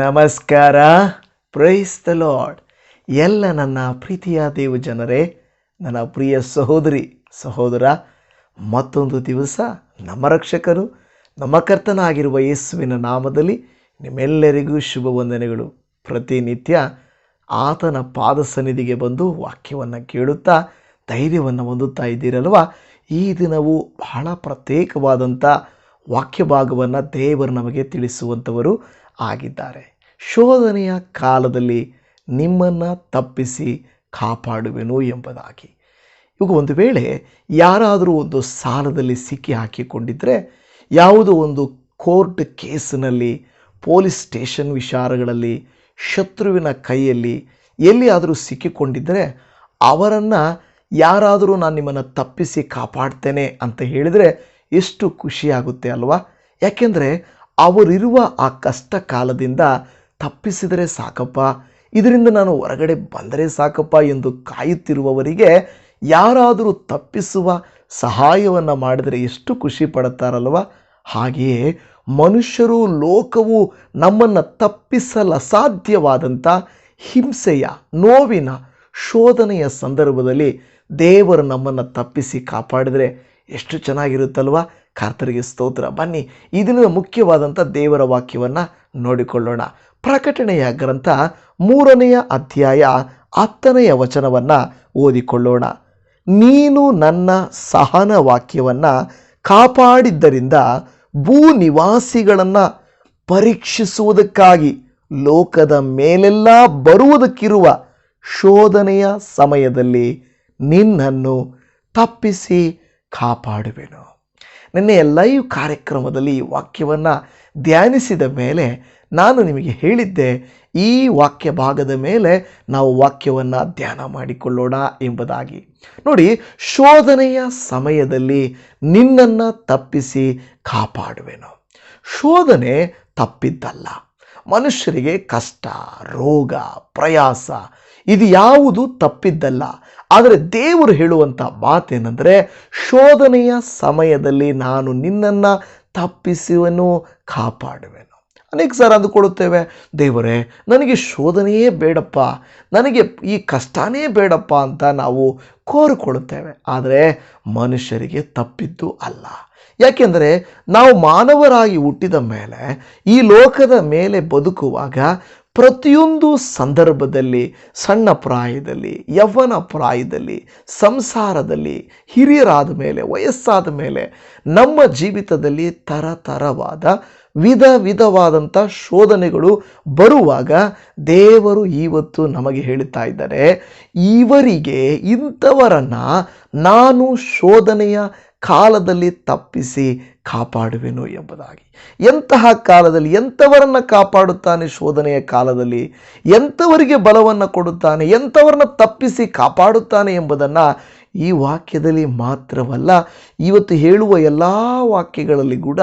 ನಮಸ್ಕಾರ. Price the lord ಎಲ್ಲ ನನ್ನ ಪ್ರೀತಿಯ ದೇವ ಜನರೇ, ನನ್ನ ಪ್ರಿಯ ಸಹೋದರಿ, ಸಹೋದರ, ಮತ್ತೊಂದು ದಿವಸ ನಮ್ಮ ರಕ್ಷಕರು, ನಮ್ಮ ಕರ್ತನಾಗಿರುವ ಯೇಸುವಿನ ನಾಮದಲ್ಲಿ ನಿಮ್ಮೆಲ್ಲರಿಗೂ ಶುಭ ವಂದನೆಗಳು. ಪ್ರತಿನಿತ್ಯ ಆತನ ಪಾದ ಸನ್ನಿಧಿಗೆ ಬಂದು ವಾಕ್ಯವನ್ನು ಕೇಳುತ್ತಾ ಧೈರ್ಯವನ್ನು ಹೊಂದುತ್ತಾ ಇದ್ದೀರಲ್ವ? ಈ ದಿನವು ಬಹಳ ಪ್ರತ್ಯೇಕವಾದಂಥ ವಾಕ್ಯ ಭಾಗವನ್ನು ದೇವರು ನಮಗೆ ತಿಳಿಸುವಂಥವರು. ಆಗಿದ್ದಾರೆ. ಶೋಧನೆಯ ಕಾಲದಲ್ಲಿ ನಿಮ್ಮನ್ನು ತಪ್ಪಿಸಿ ಕಾಪಾಡುವೆನು ಎಂಬುದಾಗಿ. ಇವಾಗ ಒಂದು ವೇಳೆ ಯಾರಾದರೂ ಒಂದು ಸಾಲದಲ್ಲಿ ಸಿಕ್ಕಿ ಹಾಕಿಕೊಂಡಿದ್ದರೆ ಯಾವುದೋ ಒಂದು ಕೋರ್ಟ್ ಕೇಸಿನಲ್ಲಿ, ಪೊಲೀಸ್ ಸ್ಟೇಷನ್ ವಿಚಾರಗಳಲ್ಲಿ, ಶತ್ರುವಿನ ಕೈಯಲ್ಲಿ ಎಲ್ಲಿಯಾದರೂ ಸಿಕ್ಕಿಕೊಂಡಿದ್ದರೆ ಅವರನ್ನು ಯಾರಾದರೂ ನಾನು ನಿಮ್ಮನ್ನು ತಪ್ಪಿಸಿ ಕಾಪಾಡ್ತೇನೆ ಅಂತ ಹೇಳಿದರೆ ಎಷ್ಟು ಖುಷಿಯಾಗುತ್ತೆ ಅಲ್ವಾ? ಯಾಕೆಂದರೆ ಅವರಿರುವ ಆ ಕಷ್ಟ ಕಾಲದಿಂದ ತಪ್ಪಿಸಿದರೆ ಸಾಕಪ್ಪ. ಇದರಿಂದ ನಾನು ಹೊರಗಡೆ ಬಂದರೆ ಸಾಕಪ್ಪ ಎಂದು ಕಾಯುತ್ತಿರುವವರಿಗೆ ಯಾರಾದರೂ ತಪ್ಪಿಸುವ ಸಹಾಯವನ್ನು ಮಾಡಿದರೆ ಎಷ್ಟು ಖುಷಿ ಪಡುತ್ತಾರಲ್ವ? ಹಾಗೆಯೇ ಮನುಷ್ಯರು ಲೋಕವು ನಮ್ಮನ್ನು ತಪ್ಪಿಸಲು ಅಸಾಧ್ಯವಾದಂಥ ಹಿಂಸೆಯ, ನೋವಿನ ಶೋಧನೆಯ ಸಂದರ್ಭದಲ್ಲಿ ದೇವರು ನಮ್ಮನ್ನು ತಪ್ಪಿಸಿ ಕಾಪಾಡಿದರೆ ಎಷ್ಟು ಚೆನ್ನಾಗಿರುತ್ತಲ್ವ? ಕರ್ತರಿಗೆ ಸ್ತೋತ್ರ. ಬನ್ನಿ ಈ ದಿನದ ಮುಖ್ಯವಾದಂಥ ದೇವರ ವಾಕ್ಯವನ್ನು ನೋಡಿಕೊಳ್ಳೋಣ. ಪ್ರಕಟಣೆಯ ಗ್ರಂಥ ಮೂರನೆಯ ಅಧ್ಯಾಯ ಹತ್ತನೆಯ ವಚನವನ್ನು ಓದಿಕೊಳ್ಳೋಣ. ನೀನು ನನ್ನ ಸಹನ ವಾಕ್ಯವನ್ನು ಕಾಪಾಡಿದ್ದರಿಂದ ಭೂ ನಿವಾಸಿಗಳನ್ನು ಪರೀಕ್ಷಿಸುವುದಕ್ಕಾಗಿ ಲೋಕದ ಮೇಲೆಲ್ಲ ಬರುವುದಕ್ಕಿರುವ ಶೋಧನೆಯ ಸಮಯದಲ್ಲಿ ನಿನ್ನನ್ನು ತಪ್ಪಿಸಿ ಕಾಪಾಡುವೆನು. ನಿನ್ನೆಯ ಲೈವ್ ಕಾರ್ಯಕ್ರಮದಲ್ಲಿ ಈ ವಾಕ್ಯವನ್ನು ಧ್ಯಾನಿಸಿದ ಮೇಲೆ ನಾನು ನಿಮಗೆ ಹೇಳಿದ್ದೆ, ಈ ವಾಕ್ಯ ಭಾಗದ ಮೇಲೆ ನಾವು ವಾಕ್ಯವನ್ನು ಧ್ಯಾನ ಮಾಡಿಕೊಳ್ಳೋಣ ಎಂಬುದಾಗಿ. ನೋಡಿ, ಶೋಧನೆಯ ಸಮಯದಲ್ಲಿ ನಿನ್ನನ್ನು ತಪ್ಪಿಸಿ ಕಾಪಾಡುವೆನು. ಶೋಧನೆ ತಪ್ಪಿದ್ದಲ್ಲ. ಮನುಷ್ಯರಿಗೆ ಕಷ್ಟ, ರೋಗ, ಪ್ರಯಾಸ, ಇದು ಯಾವುದು ತಪ್ಪಿದ್ದಲ್ಲ. ಆದರೆ ದೇವರು ಹೇಳುವಂಥ ಮಾತೇನೆಂದರೆ, ಶೋಧನೆಯ ಸಮಯದಲ್ಲಿ ನಾನು ನಿನ್ನನ್ನು ತಪ್ಪಿಸುವನು, ಕಾಪಾಡುವೆನು. ಅನೇಕ ಸಾರ ಅಂದುಕೊಳ್ಳುತ್ತೇವೆ, ದೇವರೇ, ನನಗೆ ಶೋಧನೆಯೇ ಬೇಡಪ್ಪ, ನನಗೆ ಈ ಕಷ್ಟನೇ ಬೇಡಪ್ಪ ಅಂತ ನಾವು ಕೋರಿಕೊಳ್ಳುತ್ತೇವೆ. ಆದರೆ ಮನುಷ್ಯರಿಗೆ ತಪ್ಪಿದ್ದು ಅಲ್ಲ. ಯಾಕೆಂದರೆ ನಾವು ಮಾನವರಾಗಿ ಹುಟ್ಟಿದ ಮೇಲೆ, ಈ ಲೋಕದ ಮೇಲೆ ಬದುಕುವಾಗ ಪ್ರತಿಯೊಂದು ಸಂದರ್ಭದಲ್ಲಿ, ಸಣ್ಣ ಪ್ರಾಯದಲ್ಲಿ ಯವ್ವನ ಪ್ರಾಯದಲ್ಲಿ, ಸಂಸಾರದಲ್ಲಿ, ಹಿರಿಯರಾದ ಮೇಲೆ, ವಯಸ್ಸಾದ ಮೇಲೆ, ನಮ್ಮ ಜೀವಿತದಲ್ಲಿ ತರತರವಾದ ವಿಧ ವಿಧವಾದಂಥ ಶೋಧನೆಗಳು ಬರುವಾಗ ದೇವರು ಇವತ್ತು ನಮಗೆ ಹೇಳುತ್ತಾ ಇದ್ದಾರೆ ಇವರಿಗೆ ಇಂಥವರನ್ನು ನಾನು ಶೋಧನೆಯ ಕಾಲದಲ್ಲಿ ತಪ್ಪಿಸಿ ಕಾಪಾಡುವೆನು ಎಂಬುದಾಗಿ. ಎಂತಹ ಕಾಲದಲ್ಲಿ ಎಂಥವರನ್ನು ಕಾಪಾಡುತ್ತಾನೆ ಶೋಧನೆಯ ಕಾಲದಲ್ಲಿ? ಎಂಥವರಿಗೆ ಬಲವನ್ನು ಕೊಡುತ್ತಾನೆ? ಎಂಥವರನ್ನ ತಪ್ಪಿಸಿ ಕಾಪಾಡುತ್ತಾನೆ ಎಂಬುದನ್ನು ಈ ವಾಕ್ಯದಲ್ಲಿ ಮಾತ್ರವಲ್ಲ, ಇವತ್ತು ಹೇಳುವ ಎಲ್ಲ ವಾಕ್ಯಗಳಲ್ಲಿ ಕೂಡ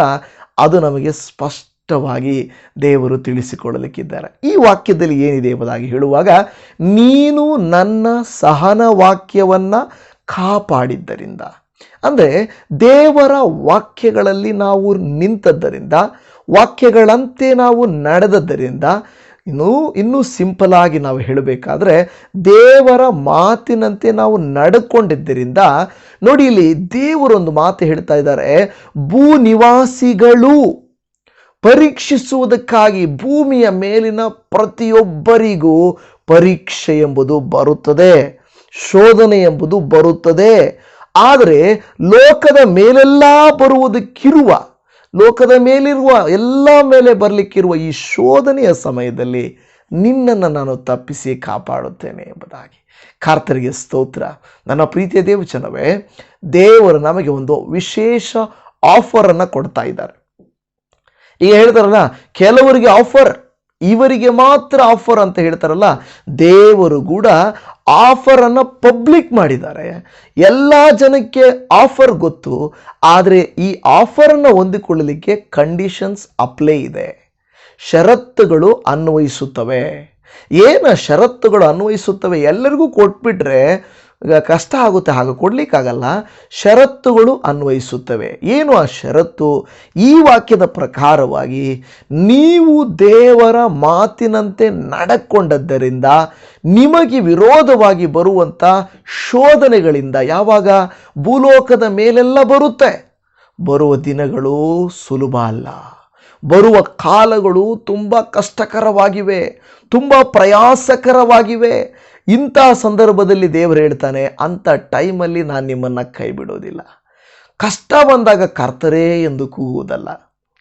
ಅದು ನಮಗೆ ಸ್ಪಷ್ಟವಾಗಿ ದೇವರು ತಿಳಿಸಿಕೊಳ್ಳಲಿಕ್ಕಿದ್ದಾರೆ. ಈ ವಾಕ್ಯದಲ್ಲಿ ಏನಿದೆ ಎಂಬುದಾಗಿ ಹೇಳುವಾಗ, ನೀನು ನನ್ನ ಸಹನ ವಾಕ್ಯವನ್ನು ಕಾಪಾಡಿದ್ದರಿಂದ. ಅಂದರೆ ದೇವರ ವಾಕ್ಯಗಳಲ್ಲಿ ನಾವು ನಿಂತದ್ದರಿಂದ, ವಾಕ್ಯಗಳಂತೆ ನಾವು ನಡೆದದ್ದರಿಂದ, ಇನ್ನು, ಇನ್ನೂ ಸಿಂಪಲ್ ಆಗಿ ನಾವು ಹೇಳಬೇಕಾದ್ರೆ, ದೇವರ ಮಾತಿನಂತೆ ನಾವು ನಡ್ಕೊಂಡಿದ್ದರಿಂದ ನೋಡಿ ಇಲ್ಲಿ ದೇವರೊಂದು ಮಾತು ಹೇಳ್ತಾ ಇದ್ದಾರೆ ಭೂ ನಿವಾಸಿಗಳು ಪರೀಕ್ಷಿಸುವುದಕ್ಕಾಗಿ ಭೂಮಿಯ ಮೇಲಿನ ಪ್ರತಿಯೊಬ್ಬರಿಗೂ ಪರೀಕ್ಷೆ ಎಂಬುದು ಬರುತ್ತದೆ, ಶೋಧನೆ ಎಂಬುದು ಬರುತ್ತದೆ ಆದರೆ ಲೋಕದ ಮೇಲೆಲ್ಲ ಬರುವುದಕ್ಕಿರುವ, ಲೋಕದ ಮೇಲಿರುವ ಎಲ್ಲ ಮೇಲೆ ಬರಲಿಕ್ಕಿರುವ ಈ ಶೋಧನೆಯ ಸಮಯದಲ್ಲಿ ನಿನ್ನನ್ನು ನಾನು ತಪ್ಪಿಸಿ ಕಾಪಾಡುತ್ತೇನೆ ಎಂಬುದಾಗಿ. ಕಾರ್ತರಿಗೆ ಸ್ತೋತ್ರ. ನನ್ನ ಪ್ರೀತಿಯ ದೇವಚನವೇ ದೇವರು ನಮಗೆ ಒಂದು ವಿಶೇಷ ಆಫರನ್ನು ಕೊಡ್ತಾ ಇದ್ದಾರೆ. ಈಗ ಹೇಳ್ತಾರಲ್ಲ, ಕೆಲವರಿಗೆ ಆಫರ್ ಇವರಿಗೆ ಮಾತ್ರ ಆಫರ್ ಅಂತ ಹೇಳ್ತಾರಲ್ಲ, ದೇವರು ಕೂಡ ಆಫರನ್ನು ಪಬ್ಲಿಕ್ ಮಾಡಿದ್ದಾರೆ. ಎಲ್ಲ ಜನಕ್ಕೆ ಆಫರ್ ಗೊತ್ತು, ಆದರೆ ಈ ಆಫರನ್ನು ಹೊಂದಿಕೊಳ್ಳಲಿಕ್ಕೆ ಕಂಡೀಷನ್ಸ್ ಅಪ್ಲೈ ಇದೆ. ಷರತ್ತುಗಳು ಅನ್ವಯಿಸುತ್ತವೆ. ಏನು ಷರತ್ತುಗಳು ಅನ್ವಯಿಸುತ್ತವೆ? ಎಲ್ಲರಿಗೂ ಕೊಟ್ಬಿಟ್ರೆ ಕಷ್ಟ ಆಗುತ್ತೆ ಹಾಗೆ ಕೊಡಲಿಕ್ಕಾಗಲ್ಲ, ಷರತ್ತುಗಳು ಅನ್ವಯಿಸುತ್ತವೆ. ಏನು ಆ ಷರತ್ತು? ಈ ವಾಕ್ಯದ ಪ್ರಕಾರವಾಗಿ ನೀವು ದೇವರ ಮಾತಿನಂತೆ ನಡ್ಕೊಂಡದ್ದರಿಂದ ನಿಮಗೆ ವಿರೋಧವಾಗಿ ಬರುವಂಥ ಶೋಧನೆಗಳಿಂದ ಯಾವಾಗ? ಭೂಲೋಕದ ಮೇಲೆಲ್ಲ ಬರುತ್ತೆ. ಬರುವ ದಿನಗಳು ಸುಲಭ ಅಲ್ಲ. ಬರುವ ಕಾಲಗಳು ತುಂಬ ಕಷ್ಟಕರವಾಗಿವೆ, ತುಂಬ ಪ್ರಯಾಸಕರವಾಗಿವೆ. ಇಂಥ ಸಂದರ್ಭದಲ್ಲಿ ದೇವರು ಹೇಳ್ತಾನೆ, ಅಂಥ ಟೈಮಲ್ಲಿ ನಾನು ನಿಮ್ಮನ್ನು ಕೈ ಬಿಡೋದಿಲ್ಲ ಕಷ್ಟ ಬಂದಾಗ ಕರ್ತರೇ ಎಂದು ಕೂಗುವುದಲ್ಲ.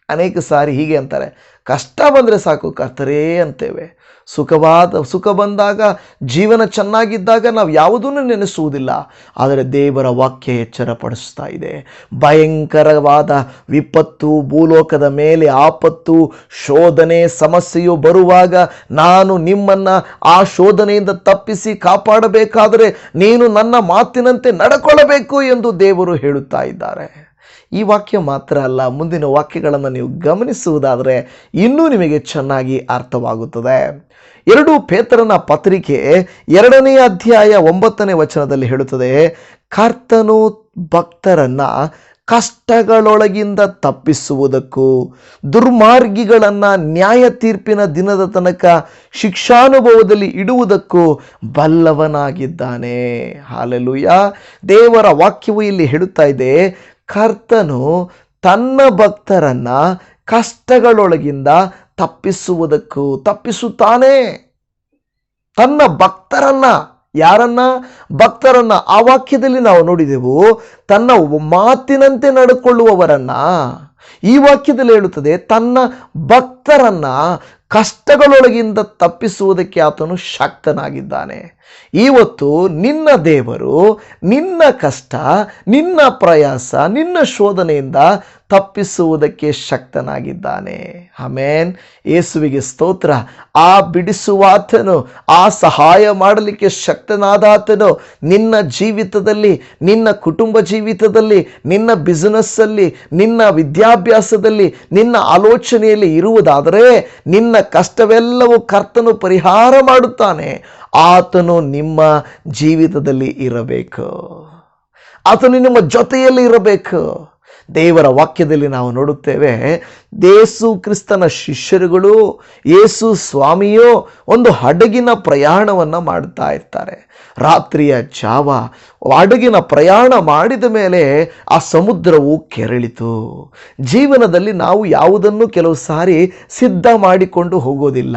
ಅನೇಕ ಸಾರಿ ಹೀಗೆ ಅಂತಾರೆ. ಕಷ್ಟ ಬಂದರೆ ಸಾಕು, ಕರ್ತರೇ ಅಂತೇವೆ. ಸುಖವಾದ, ಸುಖ ಬಂದಾಗ, ಜೀವನ ಚೆನ್ನಾಗಿದ್ದಾಗ ನಾವು ಯಾವುದನ್ನು ನೆನೆಸುವುದಿಲ್ಲ. ಆದರೆ ದೇವರ ವಾಕ್ಯ ಎಚ್ಚರಪಡಿಸ್ತಾ ಇದೆ. ಭಯಂಕರವಾದ ವಿಪತ್ತು, ಭೂಲೋಕದ ಮೇಲೆ ಆಪತ್ತು, ಶೋಧನೆ, ಸಮಸ್ಯೆಯು ಬರುವಾಗ ನಾನು ನಿಮ್ಮನ್ನು ಆ ಶೋಧನೆಯಿಂದ ತಪ್ಪಿಸಿ ಕಾಪಾಡಬೇಕಾದರೆ ನೀನು ನನ್ನ ಮಾತಿನಂತೆ ನಡ್ಕೊಳ್ಳಬೇಕು ಎಂದು ದೇವರು ಹೇಳುತ್ತಾ ಇದ್ದಾರೆ. ಈ ವಾಕ್ಯ ಮಾತ್ರ ಅಲ್ಲ, ಮುಂದಿನ ವಾಕ್ಯಗಳನ್ನು ನೀವು ಗಮನಿಸುವುದಾದರೆ ಇನ್ನೂ ನಿಮಗೆ ಚೆನ್ನಾಗಿ ಅರ್ಥವಾಗುತ್ತದೆ. ಎರಡು ಪೇತರನ ಪತ್ರಿಕೆ ಎರಡನೇ ಅಧ್ಯಾಯ ಒಂಬತ್ತನೇ ವಚನದಲ್ಲಿ ಹೇಳುತ್ತದೆ, ಕರ್ತನು ಭಕ್ತರನ್ನ ಕಷ್ಟಗಳೊಳಗಿಂದ ತಪ್ಪಿಸುವುದಕ್ಕೂ ದುರ್ಮಾರ್ಗಿಗಳನ್ನು ನ್ಯಾಯ ತೀರ್ಪಿನ ದಿನದ ತನಕ ಶಿಕ್ಷಾನುಭವದಲ್ಲಿ ಇಡುವುದಕ್ಕೂ ಬಲ್ಲವನಾಗಿದ್ದಾನೆ. ಹಾಲೆಲುಯ್ಯ ದೇವರ ವಾಕ್ಯವು ಇಲ್ಲಿ ಹೇಳುತ್ತಾ ಇದೆ ಕರ್ತನು ತನ್ನ ಭಕ್ತರನ್ನ ಕಷ್ಟಗಳೊಳಗಿಂದ ತಪ್ಪಿಸುವುದಕ್ಕೂ ತಪ್ಪಿಸುತ್ತಾನೆ. ತನ್ನ ಭಕ್ತರನ್ನ, ಯಾರನ್ನ? ಭಕ್ತರನ್ನ ಆ ವಾಕ್ಯದಲ್ಲಿ ನಾವು ನೋಡಿದೆವು, ತನ್ನ ಮಾತಿನಂತೆ ನಡ್ಕೊಳ್ಳುವವರನ್ನ. ಈ ವಾಕ್ಯದಲ್ಲಿ ಹೇಳುತ್ತದೆ, ತನ್ನ ಭಕ್ತರನ್ನ ಕಷ್ಟಗಳೊಳಗಿಂದ ತಪ್ಪಿಸುವುದಕ್ಕೆ ಆತನು ಶಕ್ತನಾಗಿದ್ದಾನೆ. ಇವತ್ತು ನಿನ್ನ ದೇವರು ನಿನ್ನ ಕಷ್ಟ ನಿನ್ನ ಪ್ರಯಾಸ ನಿನ್ನ ಶೋಧನೆಯಿಂದ ತಪ್ಪಿಸುವುದಕ್ಕೆ ಶಕ್ತನಾಗಿದ್ದಾನೆ. ಆಮೇನ್. ಯೇಸುವಿಗೆ ಸ್ತೋತ್ರ. ಆ ಬಿಡಿಸುವಾತನು, ಆ ಸಹಾಯ ಮಾಡಲಿಕ್ಕೆ ಶಕ್ತನಾದಾತನು. ನಿನ್ನ ಜೀವಿತದಲ್ಲಿ, ನಿನ್ನ ಕುಟುಂಬ ಜೀವಿತದಲ್ಲಿ, ನಿನ್ನ ಬಿಸಿನೆಸ್ಸಲ್ಲಿ, ನಿನ್ನ ವಿದ್ಯಾಭ್ಯಾಸದಲ್ಲಿ, ನಿನ್ನ ಆಲೋಚನೆಯಲ್ಲಿ ಇರುವುದಾದರೆ ನಿನ್ನ ಕಷ್ಟವೆಲ್ಲವೂ ಕರ್ತನು ಪರಿಹಾರ ಮಾಡುತ್ತಾನೆ. ಆತನು ನಿಮ್ಮ ಜೀವಿತದಲ್ಲಿ ಇರಬೇಕು. ಆತನು ನಿಮ್ಮ ಜೊತೆಯಲ್ಲಿ ಇರಬೇಕು. ದೇವರ ವಾಕ್ಯದಲ್ಲಿ ನಾವು ನೋಡುತ್ತೇವೆ, ದೇಸು ಕ್ರಿಸ್ತನ ಶಿಷ್ಯರುಗಳು, ಯೇಸು ಸ್ವಾಮಿಯೋ ಒಂದು ಹಡಗಿನ ಪ್ರಯಾಣವನ್ನು ಮಾಡ್ತಾ ಇರ್ತಾರೆ. ರಾತ್ರಿಯ ಜಾವ, ಹಡಗಿನ ಪ್ರಯಾಣ ಮಾಡಿದ ಮೇಲೆ ಆ ಸಮುದ್ರವು ಕೆರಳಿತು. ಜೀವನದಲ್ಲಿ ನಾವು ಯಾವುದನ್ನು ಕೆಲವು ಸಾರಿ ಸಿದ್ಧ ಮಾಡಿಕೊಂಡು ಹೋಗೋದಿಲ್ಲ.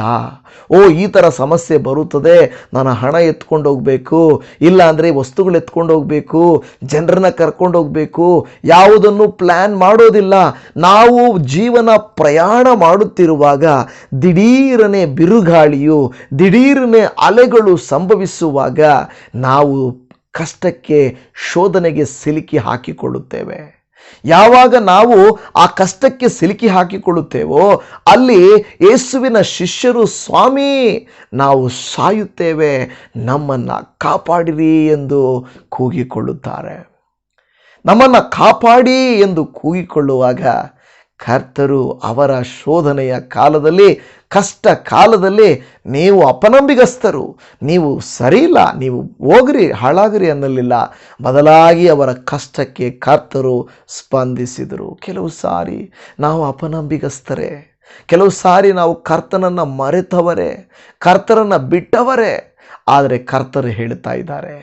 ಓ, ಈ ಥರ ಸಮಸ್ಯೆ ಬರುತ್ತದೆ ನಾನು ಹಣ ಎತ್ಕೊಂಡು ಹೋಗಬೇಕು ಇಲ್ಲ ಅಂದರೆ ವಸ್ತುಗಳು ಎತ್ಕೊಂಡು ಹೋಗಬೇಕು, ಜನರನ್ನ ಕರ್ಕೊಂಡು ಹೋಗಬೇಕು, ಯಾವುದನ್ನು ಪ್ಲ್ಯಾನ್ ಮಾಡೋದಿಲ್ಲ. ನಾವು ಜೀವನ ಪ್ರಯಾಣ ಮಾಡುತ್ತಿರುವಾಗ ದಿಢೀರನೆ ಬಿರುಗಾಳಿಯು, ದಿಢೀರನೆ ಅಲೆಗಳು ಸಂಭವಿಸುವಾಗ ನಾವು ಕಷ್ಟಕ್ಕೆ ಶೋಧನೆಗೆ ಸಿಲುಕಿ ಹಾಕಿಕೊಳ್ಳುತ್ತೇವೆ. ಯಾವಾಗ ನಾವು ಆ ಕಷ್ಟಕ್ಕೆ ಸಿಲುಕಿ ಹಾಕಿಕೊಳ್ಳುತ್ತೇವೋ, ಅಲ್ಲಿ ಯೇಸುವಿನ ಶಿಷ್ಯರು, ಸ್ವಾಮಿ, ನಾವು ಸಾಯುತ್ತೇವೆ, ನಮ್ಮನ್ನು ಕಾಪಾಡಿರಿ ಎಂದು ಕೂಗಿಕೊಳ್ಳುತ್ತಾರೆ. ನಮ್ಮನ್ನು ಕಾಪಾಡಿ ಎಂದು ಕೂಗಿಕೊಳ್ಳುವಾಗ ಕರ್ತರು ಅವರ ಶೋಧನೆಯ ಕಾಲದಲ್ಲಿ, ಕಷ್ಟ ಕಾಲದಲ್ಲಿ ನೀವು ಅಪನಂಬಿಗಸ್ತರು. ನೀವು ಸರಿಯಿಲ್ಲ, ನೀವು ಹೋಗ್ರಿ, ಹಾಳಾಗ್ರಿ ಅನ್ನಲಿಲ್ಲ. ಬದಲಾಗಿ ಅವರ ಕಷ್ಟಕ್ಕೆ ಕರ್ತರು ಸ್ಪಂದಿಸಿದರು. ಕೆಲವು ಸಾರಿ ನಾವು ಅಪನಂಬಿಗಸ್ತರೇ. ಕೆಲವು ಸಾರಿ ನಾವು ಕರ್ತನನ್ನು ಮರೆತವರೇ, ಕರ್ತರನ್ನು ಬಿಟ್ಟವರೇ. ಆದರೆ ಕರ್ತರು ಹೇಳ್ತಾ ಇದ್ದಾರೆ,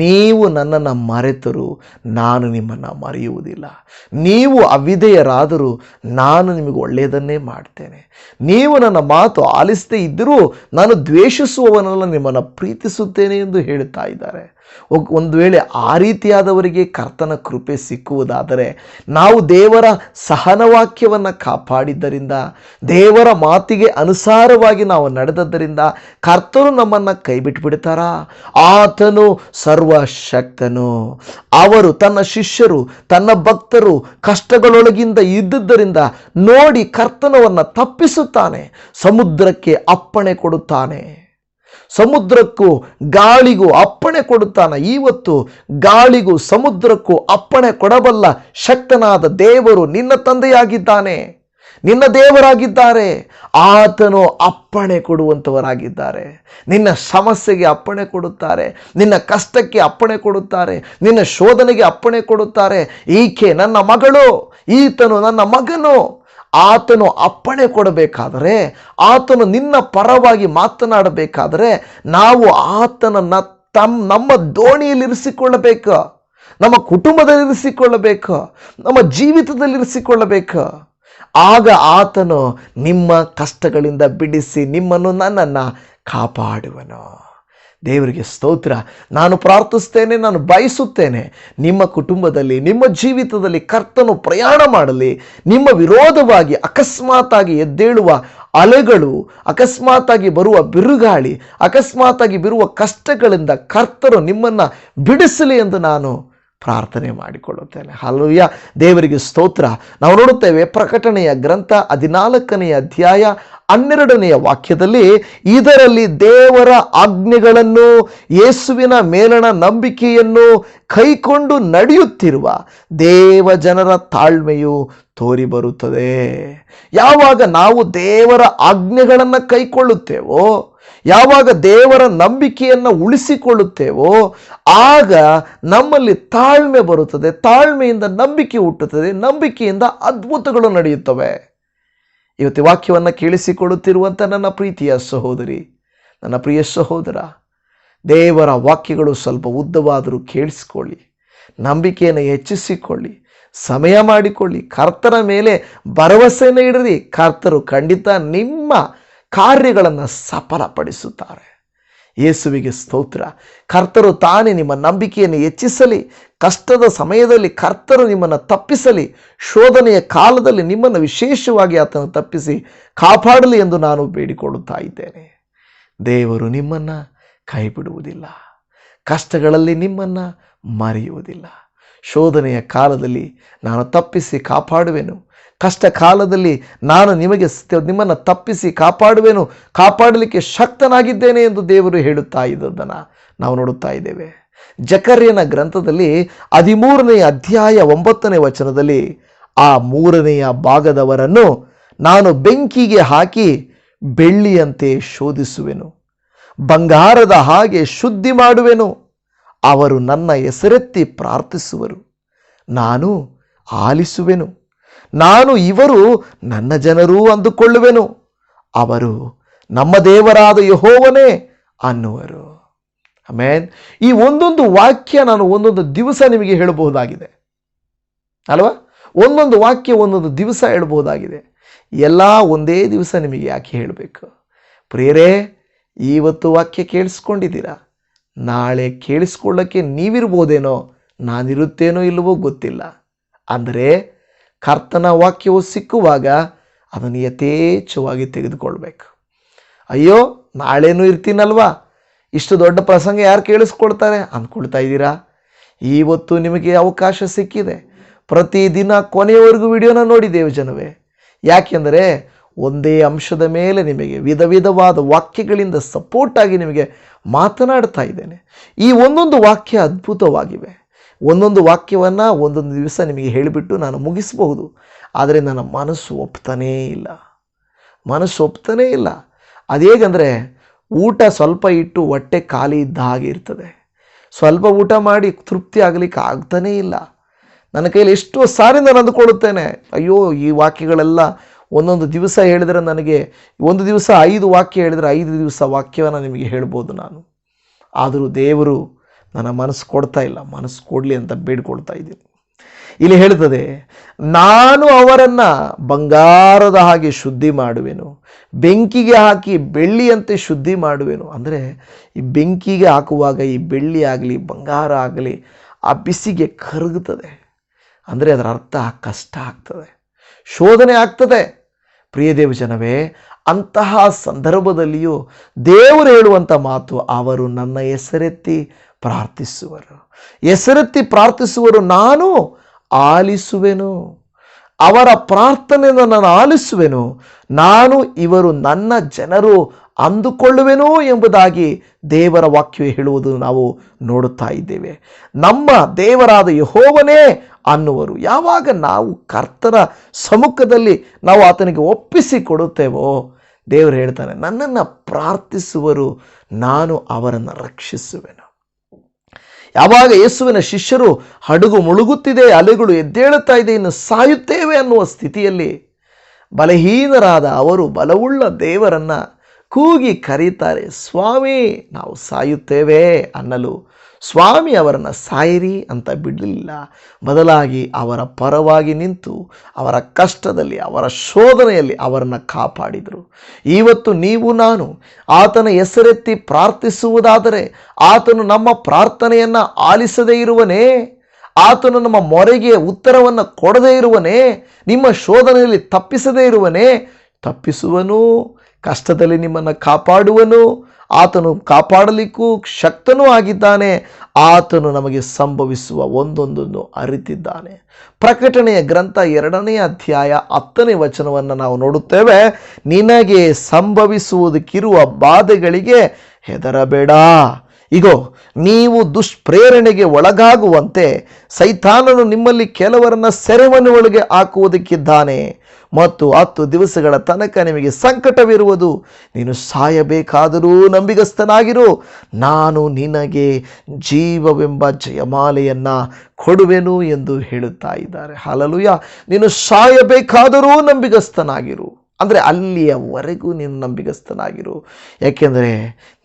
ನೀವು ನನ್ನನ್ನು ಮರೆತರು ನಾನು ನಿಮ್ಮನ್ನು ಮರೆಯುವುದಿಲ್ಲ. ನೀವು ಅವಿಧೇಯರಾದರೂ ನಾನು ನಿಮಗೆ ಒಳ್ಳೆಯದನ್ನೇ ಮಾಡ್ತೇನೆ. ನೀವು ನನ್ನ ಮಾತು ಆಲಿಸದೇ ಇದ್ದರೂ ನಾನು ದ್ವೇಷಿಸುವವನನ್ನು ನಿಮ್ಮನ್ನು ಪ್ರೀತಿಸುತ್ತೇನೆ ಎಂದು ಹೇಳ್ತಾ ಇದ್ದಾರೆ. ಒಂದು ವೇಳೆ ಆ ರೀತಿಯಾದವರಿಗೆ ಕರ್ತನ ಕೃಪೆ ಸಿಕ್ಕುವುದಾದರೆ ನಾವು ದೇವರ ಸಹನವಾಕ್ಯವನ್ನು ಕಾಪಾಡಿದ್ದರಿಂದ, ದೇವರ ಮಾತಿಗೆ ಅನುಸಾರವಾಗಿ ನಾವು ನಡೆದದ್ದರಿಂದ ಕರ್ತನು ನಮ್ಮನ್ನು ಕೈ ಬಿಟ್ಬಿಡ್ತಾರಾ ಆತನು ಸರ್ವಶಕ್ತನು. ಅವರು ತನ್ನ ಶಿಷ್ಯರು, ತನ್ನ ಭಕ್ತರು ಕಷ್ಟಗಳೊಳಗಿಂದ ಇದ್ದುದರಿಂದ ನೋಡಿ ಕರ್ತನವನ್ನು ತಪ್ಪಿಸುತ್ತಾನೆ, ಸಮುದ್ರಕ್ಕೆ ಅಪ್ಪಣೆ ಕೊಡುತ್ತಾನೆ. ಸಮುದ್ರಕ್ಕೂ ಗಾಳಿಗೂ ಅಪ್ಪಣೆ ಕೊಡುತ್ತಾನೆ. ಇವತ್ತು ಗಾಳಿಗೂ ಸಮುದ್ರಕ್ಕೂ ಅಪ್ಪಣೆ ಕೊಡಬಲ್ಲ ಶಕ್ತನಾದ ದೇವರು ನಿನ್ನ ತಂದೆಯಾಗಿದ್ದಾನೆ. ನಿನ್ನ ದೇವರಾಗಿದ್ದಾರೆ. ಆತನು ಅಪ್ಪಣೆ ಕೊಡುವಂಥವರಾಗಿದ್ದಾರೆ ನಿನ್ನ ಸಮಸ್ಯೆಗೆ ಅಪ್ಪಣೆ ಕೊಡುತ್ತಾರೆ. ನಿನ್ನ ಕಷ್ಟಕ್ಕೆ ಅಪ್ಪಣೆ ಕೊಡುತ್ತಾರೆ. ನಿನ್ನ ಶೋಧನೆಗೆ ಅಪ್ಪಣೆ ಕೊಡುತ್ತಾರೆ. ಈಕೆ ನನ್ನ ಮಗಳು, ಈತನು ನನ್ನ ಮಗನು. ಆತನು ಅಪ್ಪಣೆ ಕೊಡಬೇಕಾದರೆ, ಆತನು ನಿನ್ನ ಪರವಾಗಿ ಮಾತನಾಡಬೇಕಾದರೆ, ನಾವು ಆತನನ್ನು ತಮ್ಮ ನಮ್ಮ ದೋಣಿಯಲ್ಲಿರಿಸಿಕೊಳ್ಳಬೇಕು, ನಮ್ಮ ಕುಟುಂಬದಲ್ಲಿರಿಸಿಕೊಳ್ಳಬೇಕು, ನಮ್ಮ ಜೀವಿತದಲ್ಲಿರಿಸಿಕೊಳ್ಳಬೇಕು. ಆಗ ಆತನು ನಿಮ್ಮ ಕಷ್ಟಗಳಿಂದ ಬಿಡಿಸಿ ನಿಮ್ಮನ್ನು ನನ್ನನ್ನು ಕಾಪಾಡುವನು. ದೇವರಿಗೆ ಸ್ತೋತ್ರ. ನಾನು ಪ್ರಾರ್ಥಿಸ್ತೇನೆ, ನಾನು ಬಯಸುತ್ತೇನೆ. ನಿಮ್ಮ ಕುಟುಂಬದಲ್ಲಿ, ನಿಮ್ಮ ಜೀವಿತದಲ್ಲಿ ಕರ್ತನು ಪ್ರಯಾಣ ಮಾಡಲಿ. ನಿಮ್ಮ ವಿರೋಧವಾಗಿ, ಅಕಸ್ಮಾತಾಗಿ ಎದ್ದೇಳುವ ಅಲೆಗಳು, ಅಕಸ್ಮಾತಾಗಿ ಬರುವ ಬಿರುಗಾಳಿ, ಅಕಸ್ಮಾತಾಗಿ ಬರುವ ಕಷ್ಟಗಳಿಂದ ಕರ್ತರು ನಿಮ್ಮನ್ನು ಬಿಡಿಸಲಿ ಎಂದು ನಾನು ಪ್ರಾರ್ಥನೆ ಮಾಡಿಕೊಳ್ಳುತ್ತೇನೆ. ಹಲವ್ಯ ದೇವರಿಗೆ ಸ್ತೋತ್ರ. ನಾವು ನೋಡುತ್ತೇವೆ ಪ್ರಕಟಣೆಯ ಗ್ರಂಥ ಹದಿನಾಲ್ಕನೆಯ ಅಧ್ಯಾಯ ಹನ್ನೆರಡನೆಯ ವಾಕ್ಯದಲ್ಲಿ, ಇದರಲ್ಲಿ ದೇವರ ಆಜ್ಞೆಗಳನ್ನು, ಯೇಸುವಿನ ಮೇಲಣ ನಂಬಿಕೆಯನ್ನು ಕೈಕೊಂಡು ನಡೆಯುತ್ತಿರುವ ದೇವ ಜನರ ತಾಳ್ಮೆಯು ತೋರಿ ಬರುತ್ತದೆ ಯಾವಾಗ ನಾವು ದೇವರ ಆಜ್ಞೆಗಳನ್ನು ಕೈಕೊಳ್ಳುತ್ತೇವೋ ಯಾವಾಗ ದೇವರ ನಂಬಿಕೆಯನ್ನು ಉಳಿಸಿಕೊಳ್ಳುತ್ತೇವೋ, ಆಗ ನಮ್ಮಲ್ಲಿ ತಾಳ್ಮೆ ಬರುತ್ತದೆ. ತಾಳ್ಮೆಯಿಂದ ನಂಬಿಕೆ ಹುಟ್ಟುತ್ತದೆ. ನಂಬಿಕೆಯಿಂದ ಅದ್ಭುತಗಳು ನಡೆಯುತ್ತವೆ. ಇವತ್ತು ವಾಕ್ಯವನ್ನು ಕೇಳಿಸಿಕೊಳ್ಳುತ್ತಿರುವಂಥ ನನ್ನ ಪ್ರೀತಿಯ ಸಹೋದರಿ, ನನ್ನ ಪ್ರಿಯ ಸಹೋದರ, ದೇವರ ವಾಕ್ಯಗಳು ಸ್ವಲ್ಪ ಉದ್ದವಾದರೂ ಕೇಳಿಸಿಕೊಳ್ಳಿ. ನಂಬಿಕೆಯನ್ನು ಹೆಚ್ಚಿಸಿಕೊಳ್ಳಿ. ಸಮಯ ಮಾಡಿಕೊಳ್ಳಿ. ಕರ್ತನ ಮೇಲೆ ಭರವಸೆಯನ್ನು ಇಡಿರಿ. ಕರ್ತರು ಖಂಡಿತ ನಿಮ್ಮ ಕಾರ್ಯಗಳನ್ನು ಸಫಲಪಡಿಸುತ್ತಾರೆ. ಯೇಸುವಿಗೆ ಸ್ತೋತ್ರ. ಕರ್ತರು ತಾನೇ ನಿಮ್ಮ ನಂಬಿಕೆಯನ್ನು ಹೆಚ್ಚಿಸಲಿ, ಕಷ್ಟದ ಸಮಯದಲ್ಲಿ ಕರ್ತರು ನಿಮ್ಮನ್ನು ತಪ್ಪಿಸಲಿ, ಶೋಧನೆಯ ಕಾಲದಲ್ಲಿ ನಿಮ್ಮನ್ನು ವಿಶೇಷವಾಗಿ ಆತನು ತಪ್ಪಿಸಿ ಕಾಪಾಡಲಿ ಎಂದು ನಾನು ಬೇಡಿಕೊಳ್ಳುತ್ತಾ ಇದ್ದೇನೆ. ದೇವರು ನಿಮ್ಮನ್ನು ಕೈ ಬಿಡುವುದಿಲ್ಲ ಕಷ್ಟಗಳಲ್ಲಿ ನಿಮ್ಮನ್ನು ಮರೆಯುವುದಿಲ್ಲ. ಶೋಧನೆಯ ಕಾಲದಲ್ಲಿ ನಾನು ತಪ್ಪಿಸಿ ಕಾಪಾಡುವೆನು. ಕಷ್ಟ ಕಾಲದಲ್ಲಿ ನಾನು ನಿಮಗೆ ನಿಮ್ಮನ್ನು ತಪ್ಪಿಸಿ ಕಾಪಾಡುವೆನು. ಕಾಪಾಡಲಿಕ್ಕೆ ಶಕ್ತನಾಗಿದ್ದೇನೆ ಎಂದು ದೇವರು ಹೇಳುತ್ತಾ ಇದ್ದದ್ದನ್ನು ನಾವು ನೋಡುತ್ತಾ ಇದ್ದೇವೆ. ಜಕರ್ಯನ ಗ್ರಂಥದಲ್ಲಿ ಹದಿಮೂರನೆಯ ಅಧ್ಯಾಯ ಒಂಬತ್ತನೇ ವಚನದಲ್ಲಿ ಆ ಮೂರನೆಯ ಭಾಗದವರನ್ನು ನಾನು ಬೆಂಕಿಗೆ ಹಾಕಿ ಬೆಳ್ಳಿಯಂತೆ ಶೋಧಿಸುವೆನು. ಬಂಗಾರದ ಹಾಗೆ ಶುದ್ಧಿ ಮಾಡುವೆನು. ಅವರು ನನ್ನ ಹೆಸರೆತ್ತಿ ಪ್ರಾರ್ಥಿಸುವರು. ನಾನು ಆಲಿಸುವೆನು. ನಾನು ಇವರು ನನ್ನ ಜನರೂ ಅಂದುಕೊಳ್ಳುವೆನು. ಅವರು ನಮ್ಮ ದೇವರಾದ ಯಹೋವನೇ ಅನ್ನುವರು. ಆಮೇನ್. ಈ ಒಂದೊಂದು ವಾಕ್ಯ ನಾನು ಒಂದೊಂದು ದಿವಸ ನಿಮಗೆ ಹೇಳಬಹುದಾಗಿದೆ. ಅಲ್ವಾ? ಒಂದೊಂದು ವಾಕ್ಯ ಒಂದೊಂದು ದಿವಸ ಹೇಳಬಹುದಾಗಿದೆ. ಎಲ್ಲ ಒಂದೇ ದಿವಸ ನಿಮಗೆ ಯಾಕೆ ಹೇಳಬೇಕು? ಪ್ರಿಯರೇ ಇವತ್ತು ವಾಕ್ಯ ಕೇಳಿಸ್ಕೊಂಡಿದ್ದೀರಾ? ನಾಳೆ ಕೇಳಿಸ್ಕೊಳ್ಳೋಕ್ಕೆ ನೀವಿರ್ಬೋದೇನೋ, ನಾನಿರುತ್ತೇನೋ ಇಲ್ಲವೋ ಗೊತ್ತಿಲ್ಲ. ಅಂದರೆ ಕರ್ತನ ವಾಕ್ಯವು ಸಿಕ್ಕುವಾಗ ಅದನ್ನು ಯಥೇಚ್ಛವಾಗಿ ತೆಗೆದುಕೊಳ್ಬೇಕು. ಅಯ್ಯೋ, ನಾಳೆನೂ ಇರ್ತೀನಲ್ವಾ? ಇಷ್ಟು ದೊಡ್ಡ ಪ್ರಸಂಗ ಯಾರು ಕೇಳಿಸ್ಕೊಳ್ತಾರೆ ಅಂದ್ಕೊಳ್ತಾ ಇದ್ದೀರಾ? ಇವತ್ತು ನಿಮಗೆ ಅವಕಾಶ ಸಿಕ್ಕಿದೆ. ಪ್ರತಿದಿನ ಕೊನೆಯವರೆಗೂ ವಿಡಿಯೋನ ನೋಡಿ ಜನವೇ. ಯಾಕೆಂದರೆ ಒಂದೇ ಅಂಶದ ಮೇಲೆ ನಿಮಗೆ ವಿಧ ವಿಧವಾದ ವಾಕ್ಯಗಳಿಂದ ಸಪೋರ್ಟಾಗಿ ನಿಮಗೆ ಮಾತನಾಡ್ತಾ ಇದ್ದೇನೆ. ಈ ಒಂದೊಂದು ವಾಕ್ಯ ಅದ್ಭುತವಾಗಿವೆ. ಒಂದೊಂದು ವಾಕ್ಯವನ್ನು ಒಂದೊಂದು ದಿವಸ ನಿಮಗೆ ಹೇಳಿಬಿಟ್ಟು ನಾನು ಮುಗಿಸಬಹುದು. ಆದರೆ ನನ್ನ ಮನಸ್ಸು ಒಪ್ತಾನೇ ಇಲ್ಲ. ಮನಸ್ಸು ಒಪ್ತಾನೇ ಇಲ್ಲ. ಅದೇಗಂದರೆ ಊಟ ಸ್ವಲ್ಪ ಇಟ್ಟು ಹೊಟ್ಟೆ ಖಾಲಿ ಇದ್ದ ಹಾಗೆ ಇರ್ತದೆ. ಸ್ವಲ್ಪ ಊಟ ಮಾಡಿ ತೃಪ್ತಿ ಆಗಲಿಕ್ಕೆ ಆಗ್ತಾನೇ ಇಲ್ಲ. ನನ್ನ ಕೈಯಲ್ಲಿ ಎಷ್ಟೋ ಸಾರಿ ನಾನು ಅಂದುಕೊಳ್ಳುತ್ತೇನೆ ಅಯ್ಯೋ, ಈ ವಾಕ್ಯಗಳೆಲ್ಲ ಒಂದೊಂದು ದಿವಸ ಹೇಳಿದರೆ ನನಗೆ ಒಂದು ದಿವಸ ಐದು ವಾಕ್ಯ ಹೇಳಿದರೆ ಐದು ದಿವಸ ವಾಕ್ಯವನ್ನು ನಿಮಗೆ ಹೇಳ್ಬೋದು ನಾನು. ಆದರೂ ದೇವರು ನನ್ನ ಮನಸ್ಸು ಕೊಡ್ತಾ ಇಲ್ಲ, ಮನಸ್ಸು ಕೊಡಲಿ ಅಂತ ಬೇಡ್ಕೊಳ್ತಾ ಇದ್ದೀನಿ. ಇಲ್ಲಿ ಹೇಳ್ತದೆ, ನಾನು ಅವರನ್ನು ಬಂಗಾರದ ಹಾಗೆ ಶುದ್ಧಿ ಮಾಡುವೆನು, ಬೆಂಕಿಗೆ ಹಾಕಿ ಬೆಳ್ಳಿಯಂತೆ ಶುದ್ಧಿ ಮಾಡುವೆನು. ಅಂದರೆ ಈ ಬೆಂಕಿಗೆ ಹಾಕುವಾಗ ಈ ಬೆಳ್ಳಿ ಆಗಲಿ, ಬಂಗಾರ ಆಗಲಿ, ಆ ಬಿಸಿಗೆ ಕರಗುತ್ತದೆ. ಅಂದರೆ ಅದರ ಅರ್ಥ ಕಷ್ಟ ಆಗ್ತದೆ, ಶೋಧನೆ ಆಗ್ತದೆ. ಪ್ರಿಯ ದೇವಜನವೇ ಅಂತಹ ಸಂದರ್ಭದಲ್ಲಿಯೂ ದೇವರು ಹೇಳುವಂಥ ಮಾತು, ಅವರು ನನ್ನ ಹೆಸರೆತ್ತಿ ಪ್ರಾರ್ಥಿಸುವರು. ಹೆಸರೆತ್ತಿ ಪ್ರಾರ್ಥಿಸುವರು, ನಾನು ಆಲಿಸುವೆನು. ಅವರ ಪ್ರಾರ್ಥನೆಯನ್ನು ನಾನು ಆಲಿಸುವೆನು. ನಾನು, ಇವರು ನನ್ನ ಜನರು ಅಂದುಕೊಳ್ಳುವೆನು ಎಂಬುದಾಗಿ ದೇವರ ವಾಕ್ಯ ಹೇಳುವುದು ನಾವು ನೋಡುತ್ತಾ ಇದ್ದೇವೆ. ನಮ್ಮ ದೇವರಾದ ಯಹೋವನೇ ಅನ್ನುವರು. ಯಾವಾಗ ನಾವು ಕರ್ತನ ಸಮ್ಮುಖದಲ್ಲಿ ನಾವು ಆತನಿಗೆ ಒಪ್ಪಿಸಿ ಕೊಡುತ್ತೇವೋ, ದೇವರು ಹೇಳ್ತಾನೆ, ನನ್ನನ್ನು ಪ್ರಾರ್ಥಿಸುವರು, ನಾನು ಅವರನ್ನು ರಕ್ಷಿಸುವೆನು. ಯಾವಾಗ ಯೇಸುವಿನ ಶಿಷ್ಯರು ಹಡಗು ಮುಳುಗುತ್ತಿದೆ, ಅಲೆಗಳು ಎದ್ದೇಳುತ್ತಾ ಇದೆ, ಇನ್ನು ಸಾಯುತ್ತೇವೆ ಅನ್ನುವ ಸ್ಥಿತಿಯಲ್ಲಿ ಬಲಹೀನರಾದ ಅವರು ಬಲವುಳ್ಳ ದೇವರನ್ನ ಕೂಗಿ ಕರೀತಾರೆ, ಸ್ವಾಮಿ, ನಾವು ಸಾಯುತ್ತೇವೆ ಅನ್ನಲು ಸ್ವಾಮಿ ಅವರನ್ನು ಸಾಯಿರಿ ಅಂತ ಬಿಡಲಿಲ್ಲ. ಬದಲಾಗಿ ಅವರ ಪರವಾಗಿ ನಿಂತು ಅವರ ಕಷ್ಟದಲ್ಲಿ, ಅವರ ಶೋಧನೆಯಲ್ಲಿ ಅವರನ್ನು ಕಾಪಾಡಿದರು. ಇವತ್ತು ನೀವು, ನಾನು ಆತನ ಹೆಸರೆತ್ತಿ ಪ್ರಾರ್ಥಿಸುವುದಾದರೆ ಆತನು ನಮ್ಮ ಪ್ರಾರ್ಥನೆಯನ್ನು ಆಲಿಸದೇ ಇರುವನೇ? ಆತನು ನಮ್ಮ ಮೊರೆಗೆ ಉತ್ತರವನ್ನು ಕೊಡದೇ ಇರುವನೇ? ನಿಮ್ಮ ಶೋಧನೆಯಲ್ಲಿ ತಪ್ಪಿಸದೇ ಇರುವನೇ? ತಪ್ಪಿಸುವನು, ಕಷ್ಟದಲ್ಲಿ ನಿಮ್ಮನ್ನು ಕಾಪಾಡುವನು ಆತನು ಕಾಪಾಡಲಿಕ್ಕೂ ಶಕ್ತನೂ ಆಗಿದ್ದಾನೆ. ಆತನು ನಮಗೆ ಸಂಭವಿಸುವ ಒಂದೊಂದನ್ನು ಅರಿತಿದ್ದಾನೆ. ಪ್ರಕಟಣೆಯ ಗ್ರಂಥ ಎರಡನೇ ಅಧ್ಯಾಯ ಹತ್ತನೇ ವಚನವನ್ನು ನಾವು ನೋಡುತ್ತೇವೆ. ನಿನಗೆ ಸಂಭವಿಸುವುದಕ್ಕಿರುವ ಬಾಧೆಗಳಿಗೆ ಹೆದರಬೇಡ. ಇಗೋ, ನೀವು ದುಷ್ಪ್ರೇರಣೆಗೆ ಒಳಗಾಗುವಂತೆ ಸೈತಾನನು ನಿಮ್ಮಲ್ಲಿ ಕೆಲವರನ್ನ ಸೆರೆಮನೆಯೊಳಗೆ ಹಾಕುವುದಕ್ಕಿದ್ದಾನೆ. ಮತ್ತು ಹತ್ತು ದಿವಸಗಳ ತನಕ ನಿಮಗೆ ಸಂಕಟವಿರುವುದು. ನೀನು ಸಾಯಬೇಕಾದರೂ ನಂಬಿಗಸ್ತನಾಗಿರು. ನಾನು ನಿನಗೆ ಜೀವವೆಂಬ ಜಯಮಾಲೆಯನ್ನು ಕೊಡುವೆನು ಎಂದು ಹೇಳುತ್ತಾ ಇದ್ದಾರೆ. ಹಾಲಲುಯ, ನೀನು ಸಾಯಬೇಕಾದರೂ ನಂಬಿಗಸ್ತನಾಗಿರು. ಅಂದರೆ ಅಲ್ಲಿಯವರೆಗೂ ನೀನು ನಂಬಿಗಸ್ತನಾಗಿರು. ಯಾಕೆಂದರೆ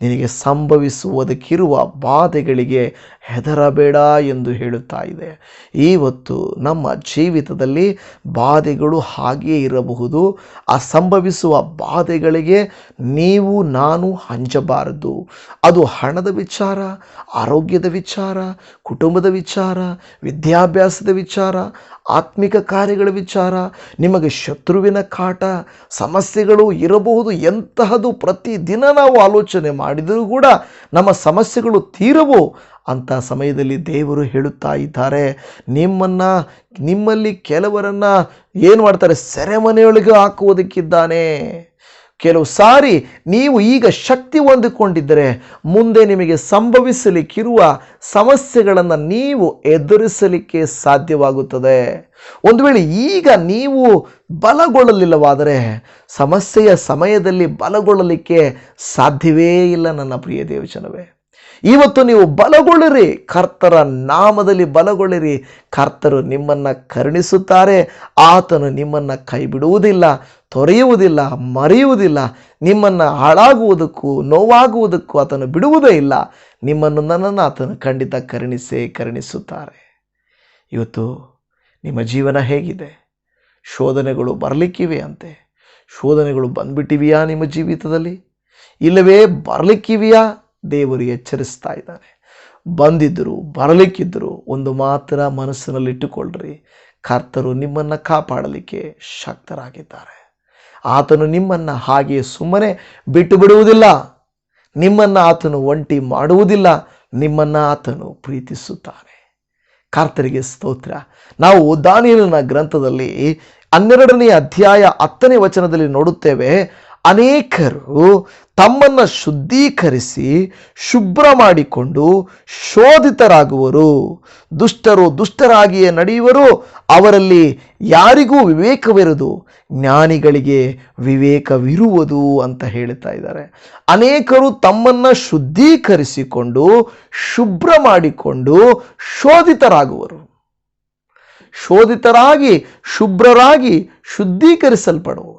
ನಿನಗೆ ಸಂಭವಿಸುವುದಕ್ಕಿರುವ ಬಾಧೆಗಳಿಗೆ ಹೆದರಬೇಡ ಎಂದು ಹೇಳುತ್ತಾ ಇದೆ. ಇವತ್ತು ನಮ್ಮ ಜೀವಿತದಲ್ಲಿ ಬಾಧೆಗಳು ಹಾಗೆಯೇ ಇರಬಹುದು. ಆ ಸಂಭವಿಸುವ ಬಾಧೆಗಳಿಗೆ ನೀವು ನಾನು ಹಂಚಬಾರದು ಅದು ಹಣದ ವಿಚಾರ, ಆರೋಗ್ಯದ ವಿಚಾರ, ಕುಟುಂಬದ ವಿಚಾರ, ವಿದ್ಯಾಭ್ಯಾಸದ ವಿಚಾರ ಆತ್ಮಿಕ ಕಾರ್ಯಗಳ ವಿಚಾರ, ನಿಮಗೆ ಶತ್ರುವಿನ ಕಾಟ, ಸಮಸ್ಯೆಗಳು ಇರಬಹುದು ಎಂತಹದು ಪ್ರತಿದಿನ ನಾವು ಆಲೋಚನೆ ಮಾಡಿದರೂ ಕೂಡ ನಮ್ಮ ಸಮಸ್ಯೆಗಳು ತೀರವು ಅಂಥ ಸಮಯದಲ್ಲಿ ದೇವರು ಹೇಳುತ್ತಾ ಇದ್ದಾರೆ. ನಿಮ್ಮನ್ನು, ನಿಮ್ಮಲ್ಲಿ ಕೆಲವರನ್ನು ಏನು ಮಾಡ್ತಾರೆ, ಸೆರೆಮನೆಯೊಳಗೆ ಹಾಕುವುದಕ್ಕಿದ್ದಾನೆ. ಕೆಲವು ಸಾರಿ ನೀವು ಈಗ ಶಕ್ತಿ ಹೊಂದಿಕೊಂಡಿದ್ದರೆ ಮುಂದೆ ನಿಮಗೆ ಸಂಭವಿಸಲಿಕ್ಕಿರುವ ಸಮಸ್ಯೆಗಳನ್ನು ನೀವು ಎದುರಿಸಲಿಕ್ಕೆ ಸಾಧ್ಯವಾಗುತ್ತದೆ. ಒಂದು ವೇಳೆ ಈಗ ನೀವು ಬಲಗೊಳ್ಳಲಿಲ್ಲವಾದರೆ ಸಮಸ್ಯೆಯ ಸಮಯದಲ್ಲಿ ಬಲಗೊಳ್ಳಲಿಕ್ಕೆ ಸಾಧ್ಯವೇ ಇಲ್ಲ ನನ್ನ ಪ್ರಿಯ ದೇವಜನವೇ. ಇವತ್ತು ನೀವು ಬಲಗೊಳ್ಳಿರಿ. ಕರ್ತರ ನಾಮದಲ್ಲಿ ಬಲಗೊಳ್ಳಿರಿ. ಕರ್ತರು ನಿಮ್ಮನ್ನು ಕರುಣಿಸುತ್ತಾರೆ. ಆತನು ನಿಮ್ಮನ್ನು ಕೈ ಬಿಡುವುದಿಲ್ಲ ತೊರೆಯುವುದಿಲ್ಲ, ಮರೆಯುವುದಿಲ್ಲ. ನಿಮ್ಮನ್ನು ಹಾಳಾಗುವುದಕ್ಕೂ, ನೋವಾಗುವುದಕ್ಕೂ ಆತನು ಬಿಡುವುದೇ ಇಲ್ಲ. ನಿಮ್ಮನ್ನು ನನ್ನನ್ನು ಆತನು ಖಂಡಿತ ಕರುಣಿಸೇ ಕರುಣಿಸುತ್ತಾರೆ. ಇವತ್ತು ನಿಮ್ಮ ಜೀವನ ಹೇಗಿದೆ? ಶೋಧನೆಗಳು ಬರಲಿಕ್ಕಿವೆ ಅಂತೆ ಶೋಧನೆಗಳು ಬಂದ್ಬಿಟ್ಟಿವೆಯಾ ನಿಮ್ಮ ಜೀವಿತದಲ್ಲಿ? ಇಲ್ಲವೇ ಬರಲಿಕ್ಕಿವೆಯಾ? ದೇವರು ಎಚ್ಚರಿಸ್ತಾ ಇದ್ದಾನೆ ಬಂದಿದ್ದರು, ಬರಲಿಕ್ಕಿದ್ದರು ಒಂದು ಮಾತ್ರ ಮನಸ್ಸಿನಲ್ಲಿಟ್ಟುಕೊಳ್ಳ್ರಿ ಕರ್ತರು ನಿಮ್ಮನ್ನು ಕಾಪಾಡಲಿಕ್ಕೆ ಶಕ್ತರಾಗಿದ್ದಾರೆ. ಆತನು ನಿಮ್ಮನ್ನು ಹಾಗೆಯೇ ಸುಮ್ಮನೆ ಬಿಟ್ಟು ಬಿಡುವುದಿಲ್ಲ ನಿಮ್ಮನ್ನು ಆತನು ಒಂಟಿ ಮಾಡುವುದಿಲ್ಲ. ನಿಮ್ಮನ್ನು ಆತನು ಪ್ರೀತಿಸುತ್ತಾನೆ ಕರ್ತರಿಗೆ ಸ್ತೋತ್ರ. ನಾವು ದಾನಿಯಲಿನ ಗ್ರಂಥದಲ್ಲಿ ಹನ್ನೆರಡನೇ ಅಧ್ಯಾಯ ಹತ್ತನೇ ವಚನದಲ್ಲಿ ನೋಡುತ್ತೇವೆ ಅನೇಕರು ತಮ್ಮನ್ನು ಶುದ್ಧೀಕರಿಸಿ ಶುಭ್ರ ಮಾಡಿಕೊಂಡು ಶೋಧಿತರಾಗುವರು. ದುಷ್ಟರು ದುಷ್ಟರಾಗಿಯೇ ನಡೆಯುವರು. ಅವರಲ್ಲಿ ಯಾರಿಗೂ ವಿವೇಕವಿರದು. ಜ್ಞಾನಿಗಳಿಗೆ ವಿವೇಕವಿರುವುದು ಅಂತ ಹೇಳ್ತಾ ಇದ್ದಾರೆ. ಅನೇಕರು ತಮ್ಮನ್ನು ಶುದ್ಧೀಕರಿಸಿಕೊಂಡು, ಶುಭ್ರ ಮಾಡಿಕೊಂಡು ಶೋಧಿತರಾಗುವರು. ಶೋಧಿತರಾಗಿ, ಶುಭ್ರರಾಗಿ ಶುದ್ಧೀಕರಿಸಲ್ಪಡುವರು.